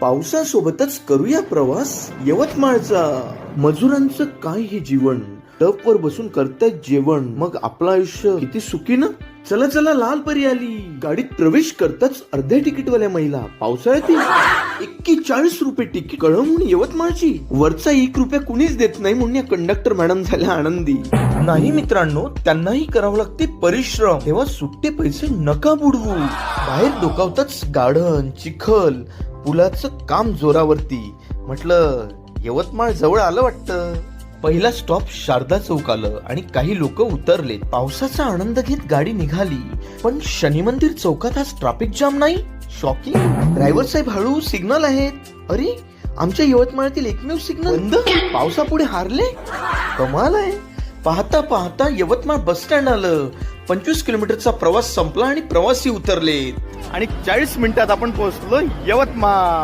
पावसासोबतच करूया प्रवास. यवतमाळचा मजुरांचं काय हे जीवन? टपवर बसून करतायत जेवण. मग आपलं आयुष्य किती सुखी ना? चला चला लाल परी आली. गाडीत प्रवेश करताच अर्ध्या तिकीटवाल्या महिला पावसाळ्यात एक्केचाळीस रुपये तिकीट कळवून यवतमाळची. वरचा एक रुपया कुणीच देत नाही म्हणून या कंडक्टर मॅडम झाल्या आनंदी. नाही मित्रांनो त्यांनाही करावं लागते परिश्रम. तेव्हा सुट्टे पैसे नका बुडवू. बाहेर डोकावताच गार्डन चिखल पुलाचं काम जोरावरती. म्हटलं यवतमाळ जवळ आलं वाटतं. पहिला स्टॉप शारदा चौक आलं आणि काही लोक उतरले. पावसाचा आनंद घेत गाडी निघाली. पण शनी मंदिर चौकात आज ट्रॅफिक जाम नाही? शॉकिंग ड्रायव्हर साहेब हळू सिग्नल आहेत. अरे आमच्या यवतमाळातील एकमेव सिग्नल पावसापुढे हारले? कमाल आहे. पाहता पाहता यवतमाळ बस स्टँड आलं. पंचवीस किलोमीटरचा प्रवास संपला आणि प्रवासी उतरले आणि चाळीस मिनिटात आपण पोहोचलो यवतमाळ.